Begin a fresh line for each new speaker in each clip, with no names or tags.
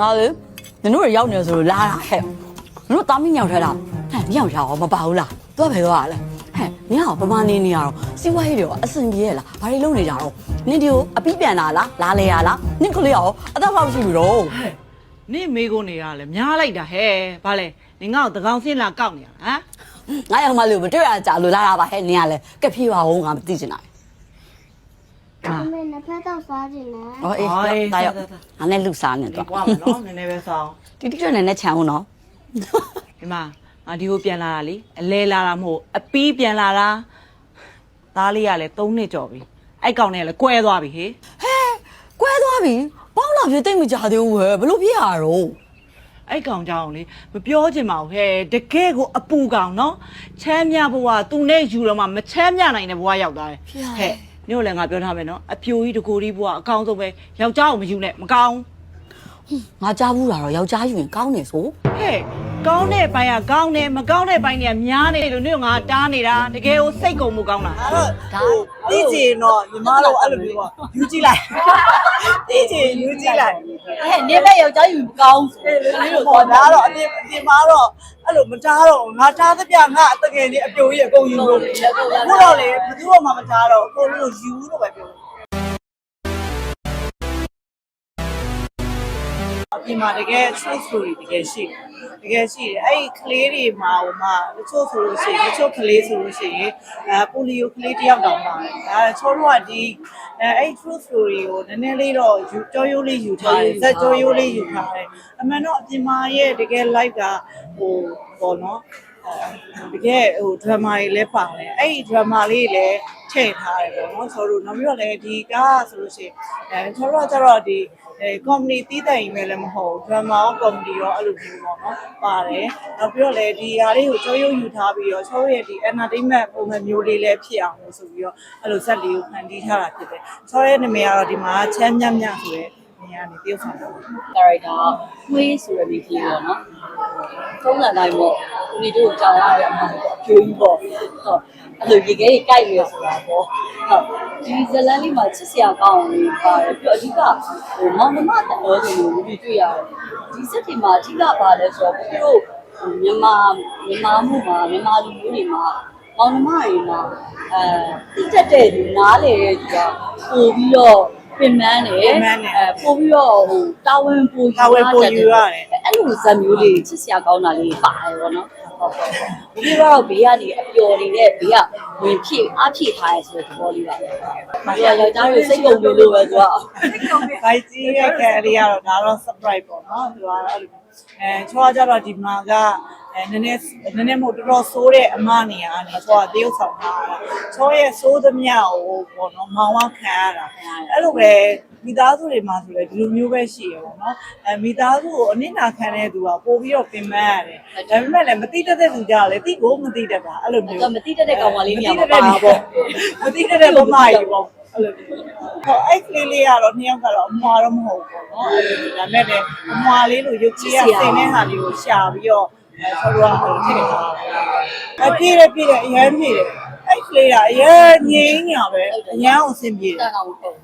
ငါလေနင်တို့ရောက်နေဆိုလို့လာတာဟဲ့နင်တို့တာမင်းညောင်ထဲတာဟဲ့ညောင်ထားအောင်မပါဘူးလားသူကဘယ်သွားလဲဟဲ့နင်ကပမာနေနေရတော့စီးပွားရေးတွေရောအဆင်ပြေရလားဘာတွေလုပ်နေကြတော့နင်ဒီကိုအပီးပြန်လာလားလာလေရလားနင်ကလေးရောအသက်လောက်ရှိပြီတော့
နင့်မေကိုနေရလဲများလိုက်တာဟဲ့ဘာလဲနင်ငါ့ကိုတကောင်စင်းလာကောက်နေရလားဟမ်
ငါရောက်မှလို့မတွေ့ရကြလို့လာတာပါဟဲ့နင်ကလည်းကက်ပြေးပါဦးငါမသိချင်တာ
ဟာ
အမေ နှစ်ဖက်တော့စားကြည့်နေ
ဟောအေးဒါရောက်ငါနဲ့လူစားနေ
ဒီ
တော့
ကွာမနော်နည်းနည်းပဲဆောင်း
တိတိကျကျနဲ့ချမ်းဦးနော်
ဒီမှာငါဒီကိုပြန်လာတာလေအလဲလာတာမဟုတ်အပီးပြန်လာတာသားလေးကလည်း၃နှစ်ကျော်ပြီအဲ့ကောင်နဲ့လည်းကွဲသွားပြီဟေ့
ဟဲကွဲသွားပြီပေါင်းလာပြတိတ်မကြသေးဘူးဟဲ့ဘလို့ပြရတော့
အဲ့ကောင်ကြောင့်လေမပြောချင်ပါဘူးဟဲ့တကယ်ကိုအပူကောင်နော်ချမ်းမြဘဝသူနဲ့ယူတော့မှမချမ်းမြနိုင်တဲ့ဘဝရောက်သွားတယ်ဟဲ့ ညို့လည်းငါပြောထားမယ်နော်အပြိုကြီးတကိုကြီးဘဝအကောင်းဆုံးပဲယောက်ျားကိုမယူနဲ့မကောင်း
ငါကြားဘူးတာတော့ယောက်ျားယူရင်ကောင်းနေဆို
ဟဲ့ ကောင်းတဲ့ဘိုင်းကကောင်းတယ်မကောင်းတဲ့ဘိုင်းကများနေလို့ညို့ငါတားနေတာတကယ်ကိုစိတ်ကုန်မှုကောင်းတာ
အဲ့တော့ဒါသိချင်တော့ညီမတို့အဲ့လိုမျိုးပေါ့ယူကြည့်လိုက်သိချင်ယူကြည့်လိုက်
ဟဲ့နေမဲ့ယောက်ျားယူကောင်းဆို
အဲ့လိုပေါ့ဒါကတော့အပြင်အပြင်မှာတော့အဲ့လိုမတားတော့ငါတားသပြငါအတကယ်လေးအပြိုကြီးအကုန်ယူလို့အခုတော့လေဘယ်သူမှမတားတော့အကုန်လုံးယူလို့ပဲပြော အပြင်မှာတကယ် true story တကယ်ရှိတယ်တကယ်ရှိတယ်အဲ့ဒီကလေးတွေမှာဟိုမှာတချို့ဆိုလို့ရှိရင်တချို့ကလေးဆိုလို့ရှိရင်အဲပိုလီယိုကလေးတယောက်တောင်ပါတယ်ဒါချိုးတော့ကဒီအဲအဲ့ဒီ true story ကိုနည်းနည်းလေးတော့ယူကြောရိုးလေးယူထားတယ်ဇက်ကြောရိုးလေးယူထားတယ်အမှန်တော့အပြင်မှာရဲ့တကယ် live ကဟိုပေါ့နော်အဲတကယ်ဟို drama တွေလည်းပါတယ်အဲ့ဒီ drama လေးလည်းထည့်ထားတယ်ပေါ့နော်ဆိုတော့နောက်ပြီးတော့လည်းဒီကဆိုလို့ရှိရင် အဲချိုးတော့ကျတော့ဒီအဲ comedy တီးတိုင်ပဲလည်းမဟုတ်ဘူး drama ရော comedy ရောအဲ့လိုမျိုးပေါ့နော်ပါတယ်နောက်ပြီးတော့လည်းဒီဟာလေးကိုချိုးရုပ်ယူထားပြီးတော့ချိုးရဲ့ဒီ entertainment ပုံစံမျိုးလေးလည်းဖြစ်အောင်လို့ဆိုပြီးတော့အဲ့လိုဇက်လေးကိုဖန်တီးထားတာဖြစ်တယ်ချိုးရဲ့နာမည်ကတော့ဒီမှာချမ်းမြမြဆိုရဲ နေရာနေတယောက်ဆောင်တာ
character ခွေးဆိုတဲ့မိကြီးပေါ့နော်။သုံးလတိုင်းပေါ့။ဒီတို့ကြောင်ရတဲ့အမှန်ပေါ့။ကျိုးကြီးပေါ့။ဟုတ်။အဲ့လိုရေခဲကြီးကြိုက်နေဆိုတာပေါ့။ဟုတ်။ဒီဇလန်လေးမှာချစ်စရာကောင်းနေပါတယ်။ပြီးတော့အဓိကဟိုမောင်နှမတတော်တွေကိုဒီတွေ့ရတယ်။ဒီစက်တွေမှာအဓိကပါလဲဆိုတော့ပြီးတော့မြန်မာမြန်မာမှုမှာမြန်မာလူမျိုးတွေမှာမောင်နှမတွေမှာအဲတိတက်တဲ့သူနားလေတဲ့သူကပို့ပြီးတော့ ပြင်ပန်းတယ်
ပြင်ပန်းတယ်
အဲပို့ပြီးတော့ဟိုတာဝန်ပို့ယူ
တာဝန်ပို့ယူရတယ်
အဲ့လိုဇာတ်မျိုးလေးချစ်စရာကောင်းတာလေးပါတယ်ဗောနော်ဟုတ်ဟုတ်ဟုတ်ဒီကတော့ဘေးကနေအပျော်နေတဲ့ဘေးကဝင်ဖြစ်အဖြစ်ထားရဆိုတဲ့သဘောလေးပါပဲ။ဒီကယောက်ျားတွေစိတ်ကုန်လို့လို့ပဲသူက
ဘိုက်ကြီးရဲ့ကဲလေးကတော့ဒါတော့ surprise ပေါ့နော်သူကအဲ့လိုအဲချောကြတော့ဒီမှာက အဲနည်းနည်းနည်းနည်းမို့တော်တော်ဆိုးတဲ့အမနေရာကနေချောကတရုပ်ဆောင်ထားတာချောရဲ့ဆိုးသမျှကိုပေါ့နော်မောင်ဝခံရတာအဲ့လိုပဲမိသားစုတွေမှာဆိုလေဒီလိုမျိုးပဲရှိရပေါ့နော်အဲမိသားစုကိုအနစ်နာခံတဲ့သူကပို့ပြီးတော့ပင်ပန်းရတယ်ဒါပေမဲ့လည်းမတိတတ်တဲ့သူကြလည်းတိကိုမတိတတ်တာအဲ့လိုမျိုး
တော့မတိတတ်တဲ့ကောင်မလေးနေရာမှာ
မ
ပါ
တိတတ်တဲ့
ပေါ့
မတိတတ်တဲ့မမကြီးပေါ့အဲ့လိုမျိုးဟောအဲ့ကလေးလေးကတော့နှစ်ယောက်ကတော့အမွာတော့မဟုတ်ဘူးပေါ့နော်အဲ့လိုမျိုးဒါပေမဲ့လည်းအမွာလေးလိုရုပ်ကြီးရစင်တဲ့ဟာလေးကိုရှာပြီးတော့ အဲဆောတော့ဟိုထည့်ထားတာအပြည့်တယ်ပြည့်တယ်အရင်ပြည့်တယ် အဲ့ကလေးကအရင်ငိမ့်ညာပဲအရင်အောင်ဆင်ပြေ
တ
တယ်
န်အောင်ပေါ့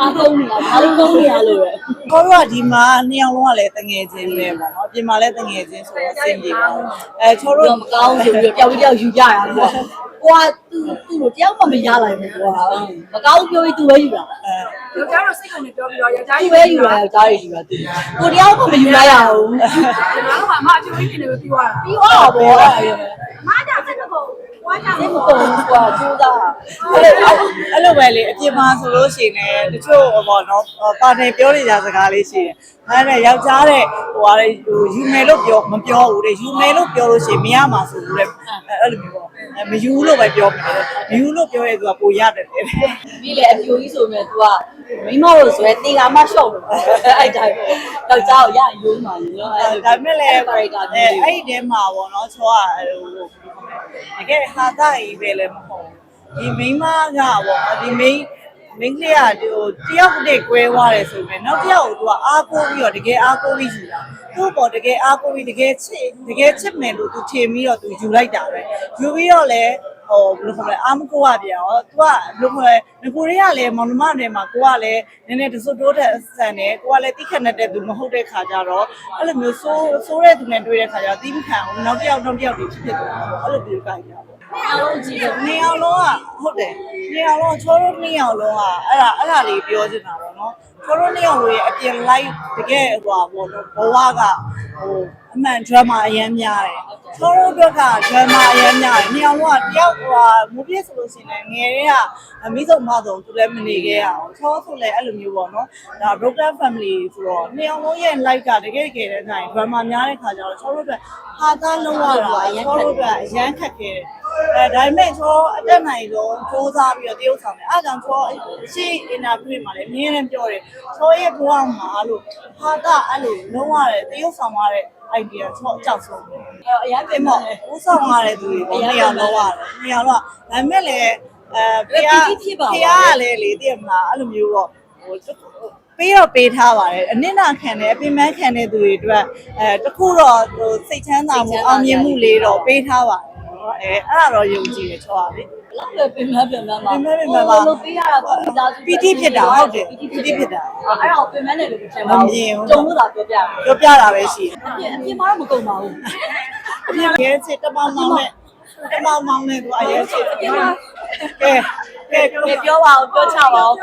အားလုံးနေတာအားလုံးလုံးနေရလို့ပဲ
ခေါ်တော့ဒီမှာနှစ်ယောက်လုံးကလည်းတငယ်ချင်းပဲပေါ့နော်ပြင်မှာလည်းတငယ်ချင်းဆိုတော့ဆင်ပြေပါအဲချော
တော့
တော့
မကောင်းဆိုပြီးတော့တယောက်တစ်ယောက်ယူကြရတာပေါ့ကိုကသူ့သူ့ကိုတယောက်မှမရလိုက်ဘူးကွာမကောင်းပြောပြီးသူပဲယူတာ
အဲ
ယောက်ျားတို့စိတ်ကနေပြောပြီးတော့ယောက်ျား
သူ
ကြီး
ပဲယူတာယောက်ျားတွေယူတာသူကိုတယောက်မှမယူလိုက်ရဘူး
ကျွန်တော်တို့ကအမအကျိုးကြီးနေပဲပြီးသွားတာ
ပြီးတော့ဘောအဲ့
မအားကြောင့် စိတ်မကုန်ဝါကြောင့်
ဒီ
စိတ်မ
ပုံ
ကုန်
ကွာကျိုးသား
အဲ့လိုအဲ့လိုပဲလေအပြင်မှာဆိုလို့ရှိရင်လည်းတချို့ဟောနော်ပါနေပြောနေကြစကားလေးရှိတယ်။အဲ့ဒါယောက်ျားတဲ့ဟိုဟာလေဟိုယူမယ်လို့ပြောမပြောဘူးတဲ့ယူမယ်လို့ပြောလို့ရှိရင်မရမှာဆိုလို့တဲ့အဲ့လိုမျိုးပေါ့မယူလို့ပဲပြောမယ်မယူလို့ပြောရဲသူကပိုရတယ်တဲ့
ပြီးလေအပြိုကြီးဆိုမြဲ तू ကမိမတို့ဆိုရဲတေကာမရှော့လို့အဲ့တိုင်းယောက်ျားကိုရယူမှလေနော်အဲ့
ဒါပေမဲ့လည်း
ကာရိုက်တာ
အဲ့
မျိုး
အဲ့ဒီထဲမှာပေါ့နော်ချောကဟို တကယ်ဟာသားကြီးပဲလည်းမဟုတ်ဒီမိန်းမကပေါ့နော်ဒီမိန်းမင်းကလေးကဟိုတယောက်တည်းကွဲသွားတယ်ဆိုရင်နောက်တစ်ယောက်ကိုသူကအားကိုးပြီးတော့တကယ်အားကိုးပြီးယူတာသူ့ပေါ်တကယ်အားကိုးပြီးတကယ်ချစ်တကယ်ချစ်မယ်လို့သူထင်ပြီးတော့သူယူလိုက်တာပဲယူပြီးတော့လည်း ဟိုဘယ်လိုခေါ်မလဲအာမကိုကပြန်ရော तू ကဘယ်လိုခေါ်လဲငကိုတွေကလည်းမောင်နှမတွေမှာကိုကလည်းနည်းနည်းတစွတ်တိုးတဲ့ဆန်တယ်ကိုကလည်းတိခတ်နေတဲ့သူမဟုတ်တဲ့ခါကြတော့အဲ့လိုမျိုးဆိုးဆိုးတဲ့သူနဲ့တွေ့တဲ့ခါကျတော့တိမခံအောင်နောက်တစ်ယောက်နောက်တစ်ယောက်တွေဖြစ်ဖြစ်သွားတာအဲ့လိုမျိုးကြိုက်ကြပါ
အားလုံးကြည့်တော့
နေအောင်လုံးကဟုတ်တယ်နေအောင်လုံးချောတို့နေအောင်လုံးကအဲ့ဒါအဲ့ဒါလေးပြောချင်တာပေါ့နော်ချောတို့နေအောင်လို့ရဲ့အပြင် live တကယ်ဟိုပေါ့နော်ဘဝကဟို အမှန် drama အရင်များတယ်ချောတို့ဘက်က drama အရင်များတယ်နေအောင်လုံးကတယောက်ဟိုမူပြည့်ဆိုလို့ရှိရင်ငယ်တဲ့ကအမိဆုံးမဆုံးသူလည်းမနေခဲ့ရအောင်ချောဆိုလည်းအဲ့လိုမျိုးပေါ့နော်ဒါ broken family ဆိုတော့နေအောင်လုံးရဲ့ live ကတကယ်တကယ်တည်းနိုင် drama များတဲ့ခါကျတော့ချောတို့အတွက်ဟာသားလုံးရတာချောတို့အတွက်အရင်ခက်ခဲတယ်အဲဒါပေမဲ့ချောအတက်နိုင်ဆုံးစူးစမ်းပြီးတော့တရုပ်ဆောင်တယ်အဲဒါကြောင့်ချောရှေ့ interview မှာလည်းအမြဲတမ်းပြောတယ်ချောရဲ့ဘဝမှာအဲ့လိုဟာတာအဲ့လိုလုံးဝတဲ့တရုပ်ဆောင်ရတဲ့ idea ချောအကြောက်ဆုံးတယ်
အဲ့အရင်
ပြင်
ပြင်
မော
မော့
ဦးဆောင်ရတဲ့သူတွေနေရာလုံးရတယ်နေရာတော့ဒါပေမဲ့လည်းအဲဖះဖះကလည်းလေတည်မလားအဲ့လိုမျိုးပေါ့ဟိုပေးတော့ပေးထားပါတယ်အနစ်နာခံတယ်အပင်ပန်းခံတဲ့သူတွေအတွက်အဲတခုတော့ဟိုစိတ်ချမ်းသာမှုအောင်မြင်မှုလေးတော့ပေးထားပါတယ် နော်အဲအဲ့ဒါတော့ယုံကြည်တယ်ချောပါလေ
လောက်ပဲပြင်မပြင်မမှာ
ပြင်မပြင်မမှာ
လို့ပေးရတာပေါ့မိသားစု
ပီတိဖြစ်တာဟုတ်တယ်ပီတိဖြစ်တာ
အဲ့ဒါကိုပြင်မနဲ့လို့ပြင်ပါ
မမြင်ဘူး
ကျုံလို့သာပြောပြတာ
ပြောပြတာပဲရှိတယ်
အပြင်အပြင်မှာတော့မကုန်ပါဘူး
အပြင်ရဲစစ်တမောင်းမောင်းနဲ့တမောင်းမောင်းနဲ့သူအရဲစစ်ကဲ ကဲကဲ
ကဲပြောပါဦးပြောချပါဦး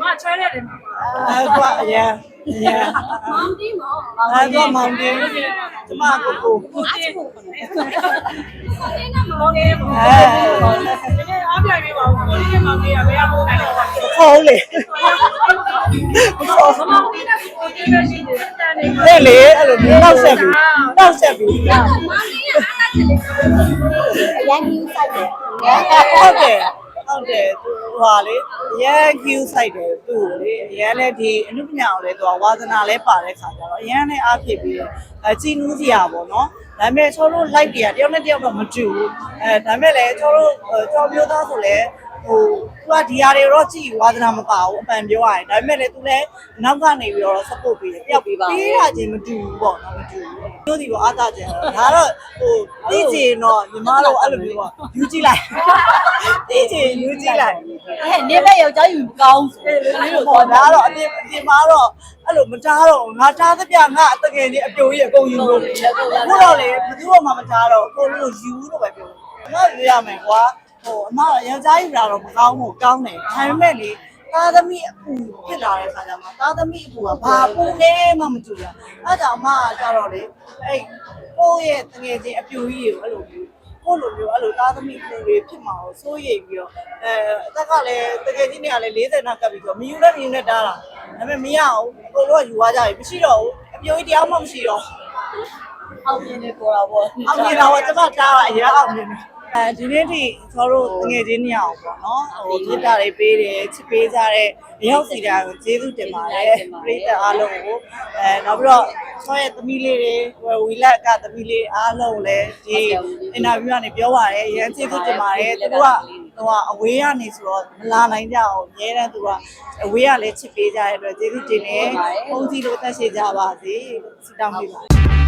မချွဲရတယ်မှာ
အဲ့ကွာအရဲအရဲ
မောင်တီးမောင်
အဲ့ကွာမောင်တင်းကျမကိုကို
အားချို့အဲ့ဒါမောင်လေးမောင်
အဲ
တကယ်အားပြိုင်ပေးပါဦးကိုလေးမောင်လေးကဘယ်ရမို့နိုင်တော့ပါ
ခေါ်လေ
မောင်တီးနဲ့ကိုတီးပဲရှိတယ်တန်နေမှာ
တဲ့လေအဲ့လိုမျိုးတောက်ဆက်ပြီးတောက်ဆက်ပြီး
မောင်လေးကအားတက်တယ်အရင်ကြီးစိုက်တယ်
ဟုတ်တယ် ဟုတ်တယ်သူဟာလေရန် queue site တယ်သူ့ကိုလေရန်လည်းဒီအနုပညာကိုလည်းသူကဝါသနာလည်းပါတဲ့ခါကျတော့ရန်လည်းအားဖြစ်ပြီးတော့အကြည်နူးစရာပေါ့နော်ဒါပေမဲ့ချောတို့ live တွေကတယောက်နဲ့တယောက်တော့မတူဘူးအဲဒါပေမဲ့လည်းချောတို့ချောမျိုးသားဆိုလည်း ဟိုသူကဒီဟာတွေတော့ကြည်ဝါသနာမပါဘူးအပန်ပြောရတယ်ဒါပေမဲ့လည်းသူလည်းနောက်ကနေပြီးတော့ support ပေးတယ်တယောက်ပေးတာချင်းမတူဘူးပေါ့နော်မတူဘူးတို့ဒီတော့အားသာခြင်းဒါတော့ဟိုသိချင်တော့ညီမတို့အဲ့လိုမျိုးပေါ့ယူကြည့်လိုက်သိချင်ယူကြည့်လိုက်
အဲနေမဲ့ယောက်ျားယူမကောင်းဆို
ဒီလိုပေါ့ဒါကတော့အပြင်အပြင်မှာတော့အဲ့လိုမတားတော့ငါတားသပြငါအတကယ်ကြီးအပြိုကြီးအကုန်ယူလို့အခုတော့လေဘယ်သူမှမတားတော့အကုန်လုံးယူလို့ပဲပြောငါယူရမယ်ကွာ ဟိုအမယောက်ျားယူတာတော့မကောင်းဘူးကောင်းတယ်ဒါပေမဲ့လေသားသမီးအပူဖြစ်လာတဲ့ခါကျမှသားသမီးအပူကဘာပူလဲမှမတူဘူးအဲ့ဒါအမကကြတော့လေအဲ့ကိုယ့်ရဲ့တကယ်ချင်းအပြိုကြီးကိုအဲ့လိုမျိုးကိုလိုမျိုးအဲ့လိုသားသမီးပူတွေဖြစ်မှာကိုစိုးရိမ်ပြီးတော့အဲအသက်ကလည်းတကယ်ချင်းတွေကလည်း40နောက်ကပ်ပြီးတော့မယူနဲ့မယူနဲ့တားတာဒါပေမဲ့မရအောင်အကုန်လုံးကယူသွားကြပြီမရှိတော့ဘူးအပြိုကြီးတရားမှမရှိတော့
အောင်မြင်နေပေါ်တာပေါ့
အောင်မြင်တော့ကျွန်မတားတာအရင်အောင်မြင်တယ် အဲဒီနေ့ထိကျွန်တော်တို့ငွေချင်းညအောင်ပေါ့နော်ဟိုမြစ်တာတွေပေးတယ်ချစ်ပေးကြတဲ့အရောက်စီတာကိုကျေးဇူးတင်ပါတယ်ပရိသတ်အားလုံးကိုအဲနောက်ပြီးတော့ဆောရဲ့သမီးလေးတွေဟိုဝီလက်ကသမီးလေးအားလုံးလည်းဒီအင်တာဗျူးကနေပြောပါတယ်ရန်ကျေးဇူးတင်ပါတယ်သူကဟိုအဝေးကနေဆိုတော့မလာနိုင်ကြအောင်အများတန်းသူကအဝေးကလည်းချစ်ပေးကြတဲ့အတွက်ကျေးဇူးတင်တယ်ပုံစီလို့တက်ရှိကြပါစေဆုတောင်းပေးပါတယ်